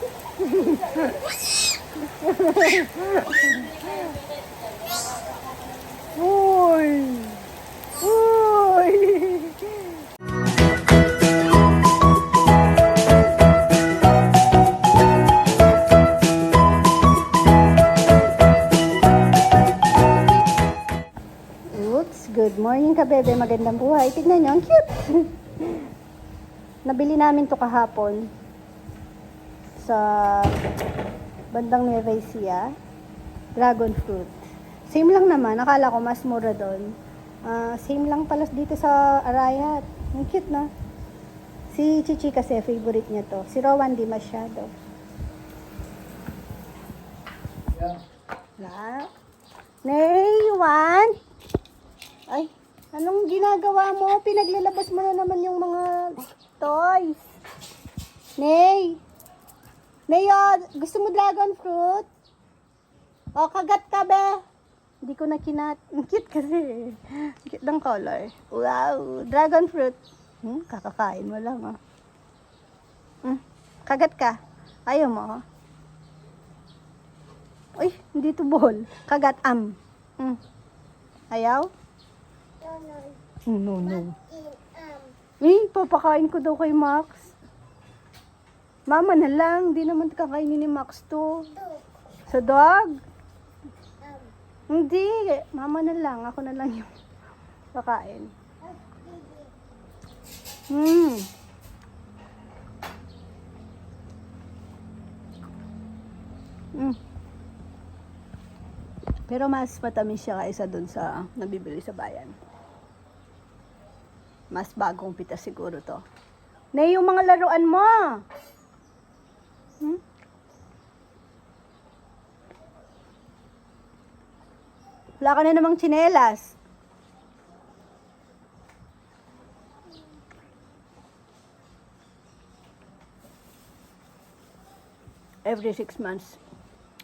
Uy! Uy! Oops, good morning ka bebe, magandang buhay. Tignan nyo, ang cute. Nabili namin to kahapon sa bandang Nueva Ecija. Dragon fruit. Same lang naman, akala ko mas mura doon. Ah, same lang pala dito sa Arayat. Ang cute na. Si Chichi kasi favorite niya to. Si Rowan di masyado. Na. Nay, want? Ay, anong ginagawa mo? Pinaglalabas mo na naman yung mga toys. Nay! Oh, gusto mo dragon fruit? O, kagat ka, be. Hindi ko na kinat. Ang cute kasi. Ang Cute ng color. Wow, dragon fruit. Hmm, kakakain mo lang, oh. Hmm, kagat ka. Ayaw mo, oh. Uy, hindi to ball. Kagat, am. Hmm. Ayaw? No, no. Eh, papakain ko daw kay Max. Mama na lang, di naman kakainin ni Max to. Sa dog? Hindi, mama na lang, ako na lang yung kakain. Hmm. Hmm. Pero mas matamis siya kaysa dun sa nabibili sa bayan. Mas bagong pita siguro to. Na yung mga laruan mo. Hmm? Wala ka na namang tsinelas. Every six months,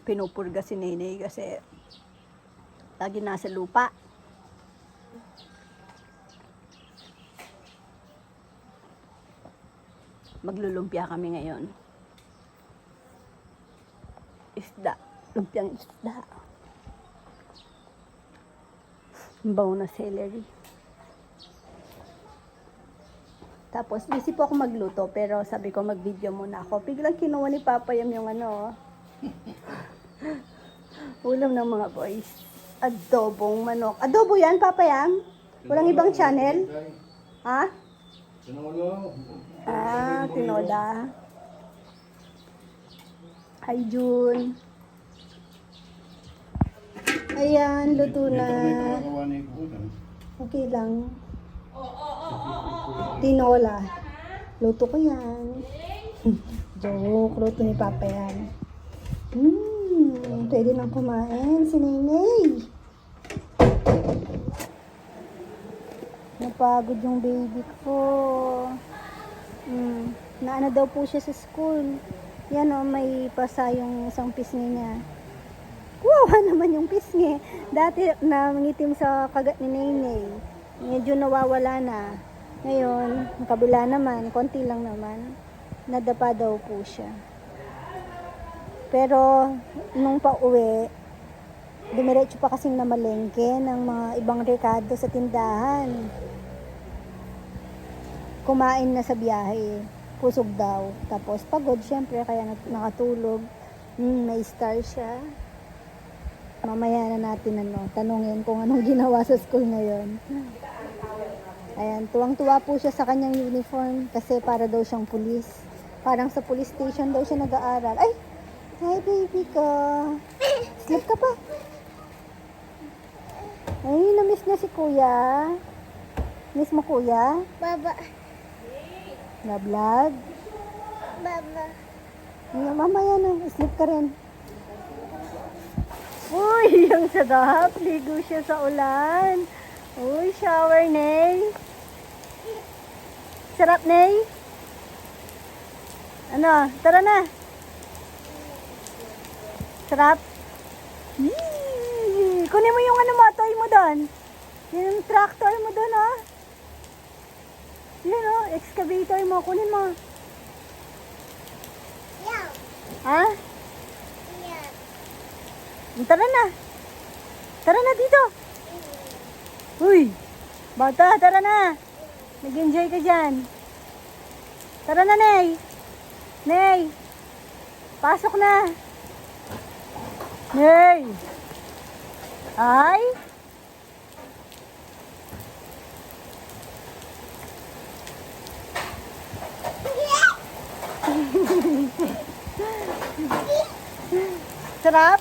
pinupurga si Nene kasi lagi nasa lupa. Maglulumpia kami ngayon. Isda. Lumpiang isda. Bango na celery. Tapos, busy po ako magluto, pero sabi ko mag-video muna ako. Biglang kinuha ni Papa Yam yung ano, ulam ng mga boys. Adobong manok. Adobo yan, Papa Yam? Walang ibang channel? Ha? Sinolo. Ah, tinola. Hi, June. Ayan, luto na. Okay lang. Tinola. Luto ko yan. Joke, luto ni Papa yan. Hmm, pwede nang kumain si Nenay. Napagod yung baby ko. Hmm, naano daw po siya sa school. Yan o, may pasa yung isang pisngi niya. Wawa naman yung pisngi. Dati nangitim sa kagat ni Nenay. Medyo nawawala na. Ngayon, ang kabila naman, konti lang naman. Nadapa daw po siya. Pero, nung pauwi, dumiretso pa kasing namalengke ng mga ibang rekado sa tindahan. Kumain na sa biyahe. Pusog daw. Tapos pagod, syempre, kaya nakatulog. Hmm, may star siya. Mamaya na natin ano, tanungin kung anong ginawa sa school ngayon. Ayan, tuwang-tuwa po siya sa kanyang uniform kasi para daw siyang pulis. Parang sa police station daw siya nag-aaral. Ay! Hi, baby ko. Sleep ka pa. Ay, na-miss na si kuya. Miss mo kuya? Baba. Na vlog? Baba. Ay, mamaya na. Sleep ka rin. Uy, yung sadap. Ligo siya sa ulan. Uy, shower, Nay. Sarap, Nay. Ano, tara na. Sarap. Yee! Kunin mo yung ano mo, toy mo doon. Yung tractor mo doon, oh. Yan, oh, excavator mo. Kunin mo. Yaw. Ha? Yan. Tara na. Tara na dito. Uy. Bata, tara na. Nag-enjoy ka dyan. Tara na, Ney. Ney. Pasok na. Ney. Ay. Sarap.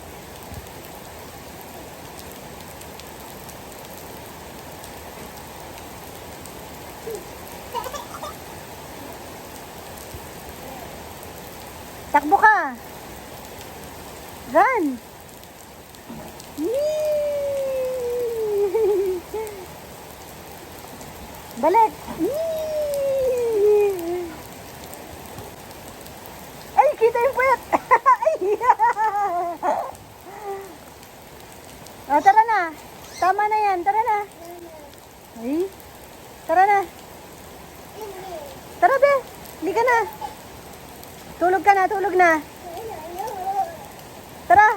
Takbo ka. Run. Balik. Yee! Ay, kita yung puwet. Ay! Oh, tara na. Tama na yan. Tara na. Ay. Tara na. Tara, be. Hindi ka na. Tulog ka na, tulog na. Tara.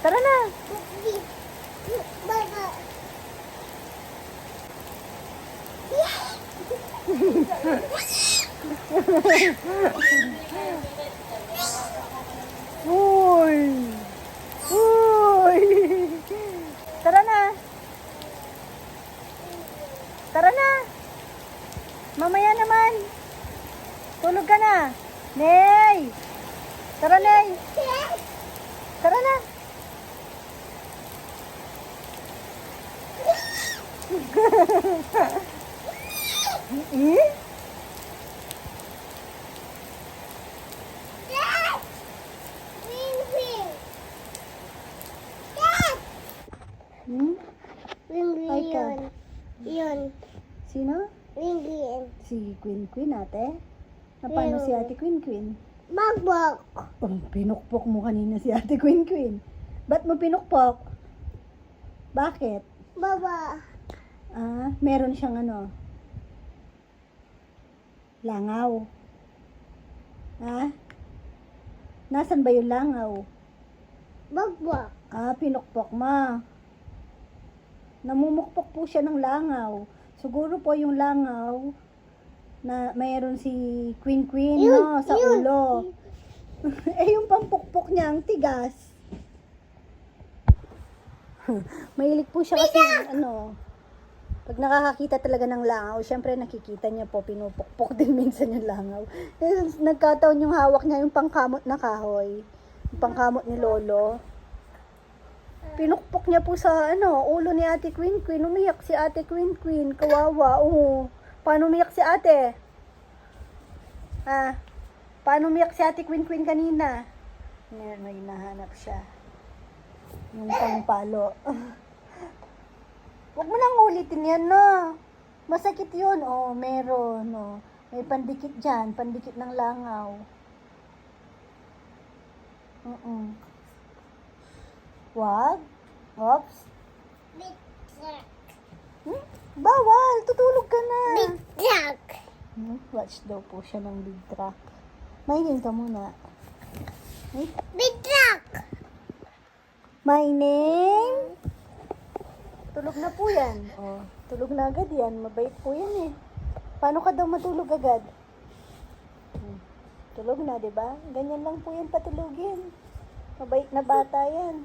Tara na. Baba. Uy. Uy. Tara na. Tara na. Mamaya naman. Tulog ka na. Ney. Tara, Ney. Tara na. Eh? Dad! Wing wing. Dad! Hmm? Wing Ay, ka. yun. Yun. Sino? Wing yun. Si Queen ate. Na paano si ate Queen Queen? Magbok. Oh, pinukpok mo kanina si ate Queen Queen. Ba't mo pinukpok? Bakit? Baba. Ah, meron siyang ano? Langaw. Ha? Nasaan ba yung langaw? Magbok. Ah, pinukpok mo. Namumukpok po siya ng langaw. Siguro po yung langaw na mayroon si Queen Queen no, sa yun. ulo. eh, yung pampukpok niya, ang tigas. Mahilig po siya kasi, ano, pag nakakakita talaga ng langaw, syempre nakikita niya po, pinupukpok din minsan yung langaw. Eh, nagkataon yung hawak niya, yung pangkamot na kahoy. Yung pangkamot ni Lolo. Pinukpok niya po sa, ano, ulo ni Ate Queen Queen. Umiyak si Ate Queen Queen. Kawawa, oo. Paano umiyak si ate? Ah, paano umiyak si Ate Queen Queen kanina? Ngayon, may hinahanap siya. Yung pangpalo. Huwag mo nang ulitin yan, no? Masakit yun. Oh, meron, no? May pandikit dyan, pandikit ng langaw. Mm-mm. Wag. Oops. Hmm? Bawal, tutulog ka na. Big truck. Hmm? Watch daw po siya ng big truck. Mainin ka muna. Big truck. Mining? Tulog na po yan. Oh, tulog na agad yan. Mabait po yan eh. Paano ka daw matulog agad? Hmm. Tulog na, di ba? Ganyan lang po yan patulugin. Mabait na bata yan.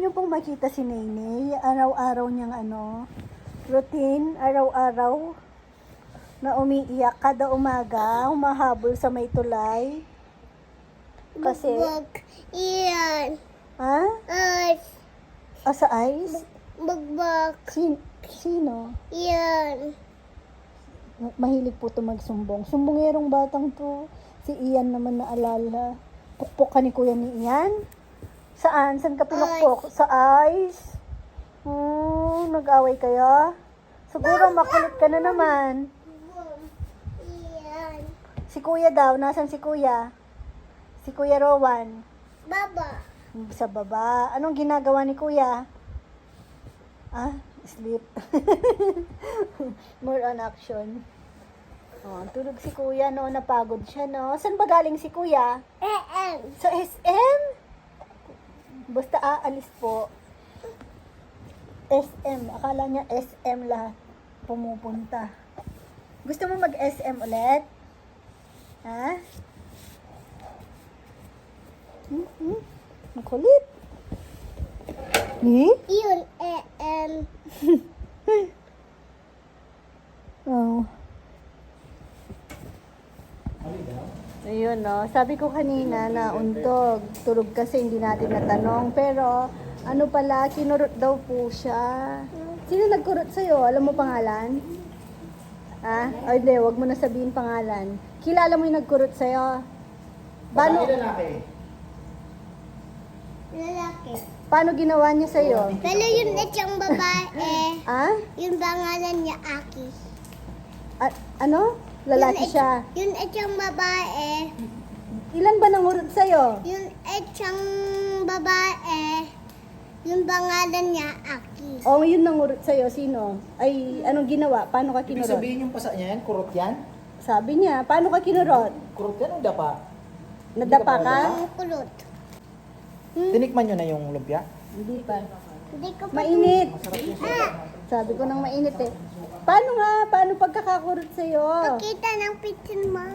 Niyo pong makita si Nene, araw-araw niyang ano, routine, araw-araw na umiiyak kada umaga, humahabol sa may tulay. Kasi, Magbok. Yan. ha? Ay. Ah, sa ice? Magbok. Sin sino? Yan. Mahilig po to magsumbong. Sumbongerong batang to. Si Ian naman na alala. Pukpok ka ni kuya ni Ian? Saan? Saan ka pinukpok? Sa ice? Hmm, nag-away kayo? Siguro makulit ka na naman. Si kuya daw, nasan si kuya? Si kuya Rowan. Baba. Sa baba. Anong ginagawa ni kuya? Ah, sleep. More on action. Oh, tulog si kuya, no? Napagod siya, no? Saan ba galing si kuya? E-M. Sa SM? Basta aalis po. SM. Akala niya SM lahat pumupunta. Gusto mo mag-SM ulit? Ha? Hmm? Hmm? Ang kulit. Eh? Yun, E-M. Oh. Ayun, no. Sabi ko kanina na untog. Tulog kasi hindi natin natanong. Pero, ano pala, kinurot daw po siya. Sino nagkurot sa'yo? Alam mo pangalan? Ha? O hindi, wag mo na sabihin pangalan. Kilala mo yung nagkurot sa'yo? Paano, Lalaki. paano ginawa niya sa'yo? Pero yung itsang babae, Ah? yung pangalan niya Aki. A- ano? Lalaki Yung siya. itch- Yung itsang babae, Ilan ba nangurot sa'yo? yung babae, yung pangalan niya Aki. O, yun nangurot sa'yo. Sino? Ay, anong ginawa? Paano ka Ibig kinurot? sabihin yung pasa niya yan, kurot yan? Sabi niya, paano ka kinurot? Kurot yan o dapa? Nadapa ka? Ang kulot. Tinikman nyo na yung lumpia? Hindi pa. Hindi ko pa Mainit. Masarap yun. Ah, Sabi ko nang mainit eh. Paano nga? Paano pagkakakurot sa'yo? kita ng picture mo.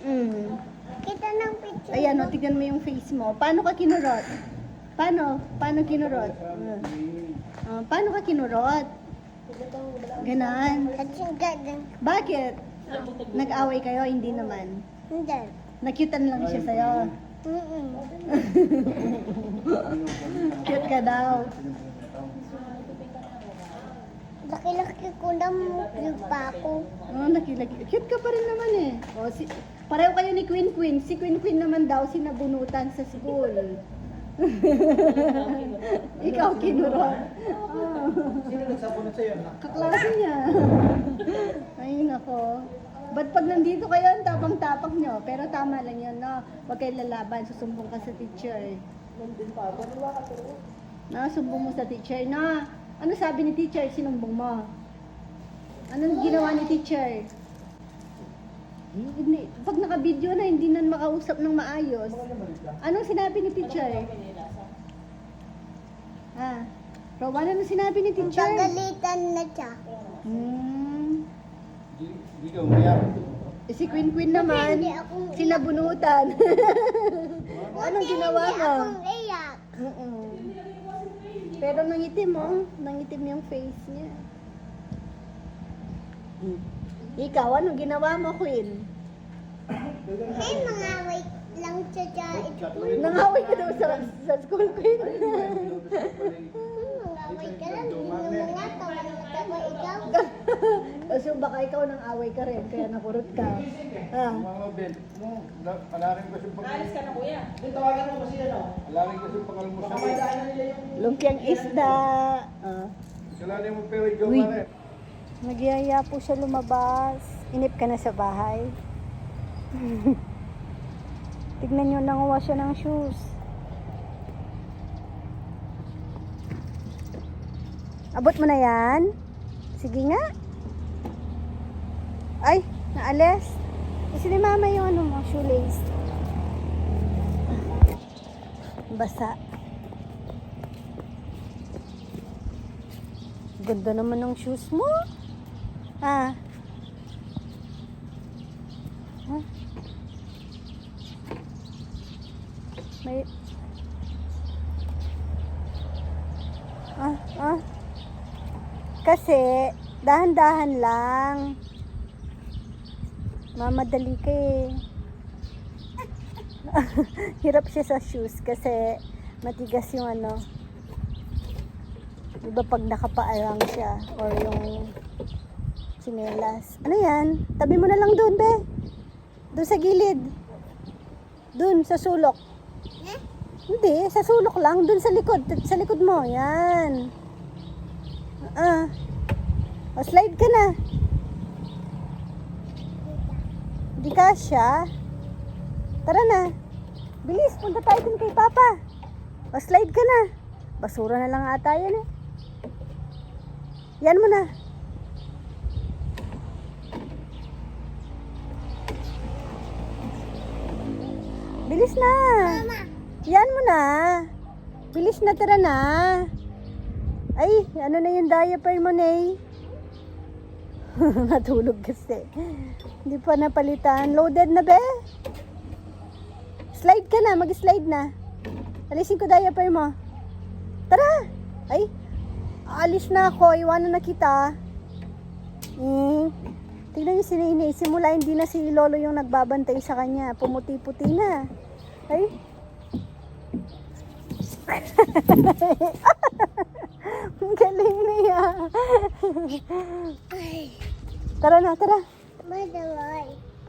Mm. Kita ng picture Ayan, o, tignan mo yung face mo. Paano ka kinurot? Paano? Paano kinurot? Uh, uh, paano ka kinurot? Ganan. Bakit? Nag-away kayo? Hindi naman. Hindi. Nakyutan lang siya sa'yo. Mm-mm. Cute ka daw. Laki-laki ko na yung pa ako. Oh, nakilagi. Cute ka pa rin naman eh. Oh, si, pareho kayo ni Queen Queen. Si Queen Queen naman daw sinabunutan sa school. Ikaw kinurot. Sino nagsabunod sa'yo? kaklase niya. Ay, nako. Ba't pag nandito kayo, ang tapang-tapak nyo? Pero tama lang yun, no? Huwag kayo lalaban, susumbong ka sa teacher. No, sumbong mo sa teacher, no? Ano sabi ni teacher, sinumbong mo? Anong ginawa ni teacher? Hindi, pag naka-video na, hindi na makausap ng maayos. Anong sinabi ni teacher? Ah, Rowan, ano sinabi ni teacher? Pagalitan na siya. Hmm. Hindi ka umiyak. Eh, si Queen Queen naman, Hindi akong sinabunutan. Anong ginawa Hindi mo? akong iyak. Mm-mm. Pero nangitim mo, nangitim yung face niya. Hmm. Ikaw, anong ginawa mo, Queen? Hey, mga wait lang siya siya. Nangaway ka daw sa, sa school, Queen. Hmm, mga wait ka lang. Hindi naman nga tawa na tawa ikaw. Kasi baka ikaw nang away ka rin, kaya nakurot ka. Ah. Mga Ben, mo, alarin ko yung pag... Alis ka na kuya. Yung tawagan mo kasi ano? Alarin ko yung pag-almusal. Kamadaan na nila yung... Lumpiang isda. Ah. Kailangan mo pero ikaw Uy. pare. Nagyaya po siya lumabas. Inip ka na sa bahay. Tignan nyo, nanguha siya ng shoes. Abot mo na yan? Sige nga. Ay, naalis. Kasi ni mama yung ano mo, shoelace. Basa. Ganda naman ng shoes mo. Ah. Ha? May... Ah, ah. Kasi, dahan-dahan lang. Mamadali ka eh. Hirap siya sa shoes kasi matigas yung ano. Diba pag nakapaa lang siya or yung chinelas. Ano yan? Tabi mo na lang doon, be. Doon sa gilid. Doon, sa sulok. Eh? Hindi, sa sulok lang. Doon sa likod. Sa likod mo. Yan. Ah. O, slide ka na. Hindi ka siya. Tara na. Bilis, punta tayo dun kay Papa. O, slide ka na. Basura na lang ata yan eh. Yan mo na. Bilis na. Mama, Yan mo na. Bilis na, tara na. Ay, ano na yung diaper mo, Nay? Natulog kasi. Hindi pa napalitan. Loaded na, be? Slide ka na, mag-slide na. Alisin ko diaper mo. Tara! Ay, alis na ako. Iwanan na kita. Hmm. Tingnan niyo si Nene. Simula hindi na si Lolo yung nagbabantay sa kanya. Pumuti-puti na. Ay, Ang galing niya. Tara na, tara.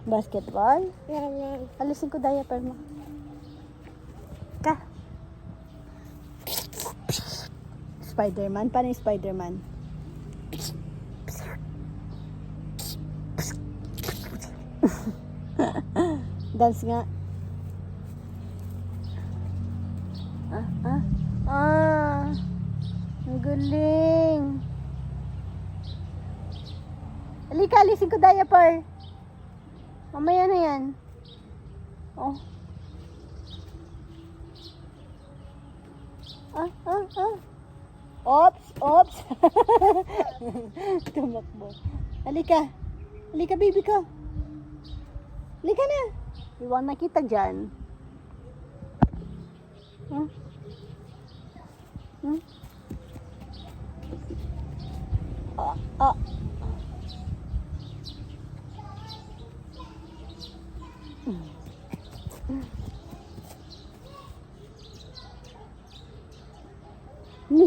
Basketball? Nanay. Alisin ko diaper mo. Ka. Spider-Man? Paano yung Spider-Man? Dance nga. Ah, ah, ah. Ang galing. Halika, diaper. Mamaya na yan. Oh. Ah, ah, ah. Ops, ops. Tumakbo. Halika. Halika, baby ko. Halika na. Iwan na kita dyan. Hmm? Hmm? Ah, ah.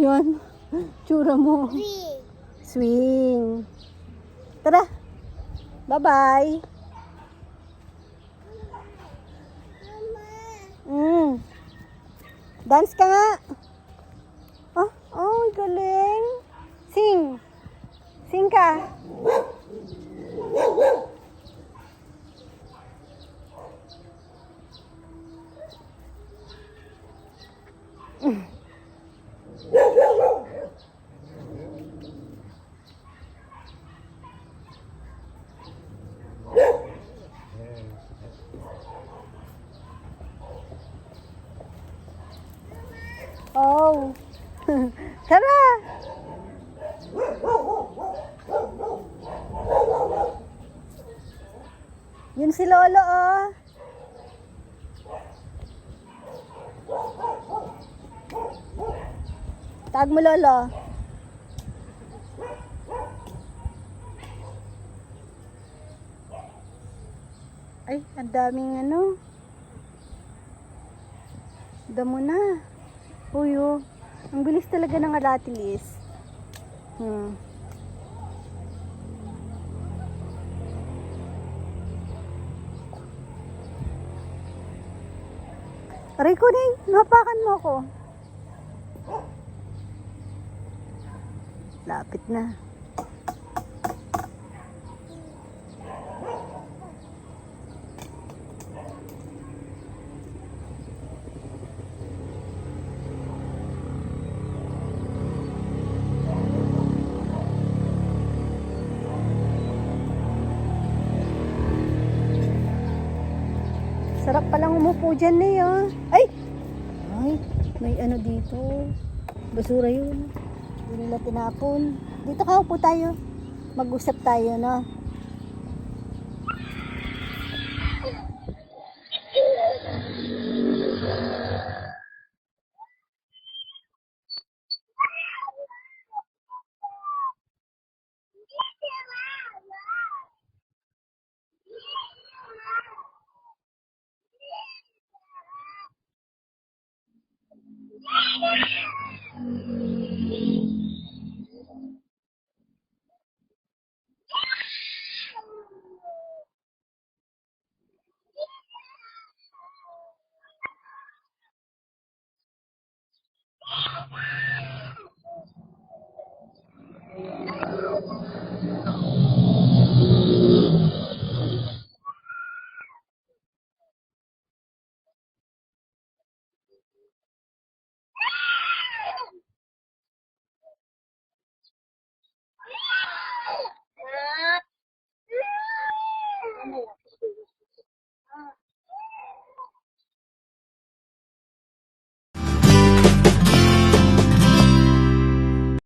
Yun? Tsura mo. Three. Swing. Tara. Bye-bye. Mm. Dance ka nga. Oh, oh, galing. Sing. Sing ka. Oh. Tara. Yun si Lolo, oh. Tag mo, Lolo. Ay, ang daming ano. Damo na. Uy, oh. Ang bilis talaga ng alatilis. Hmm. Aray ko din, mo ako. Lapit na. Dyan na yun. Ay! Ay, may ano dito. Basura yun. Hindi nila tinapon. Dito ka upo tayo. Mag-usap tayo, no?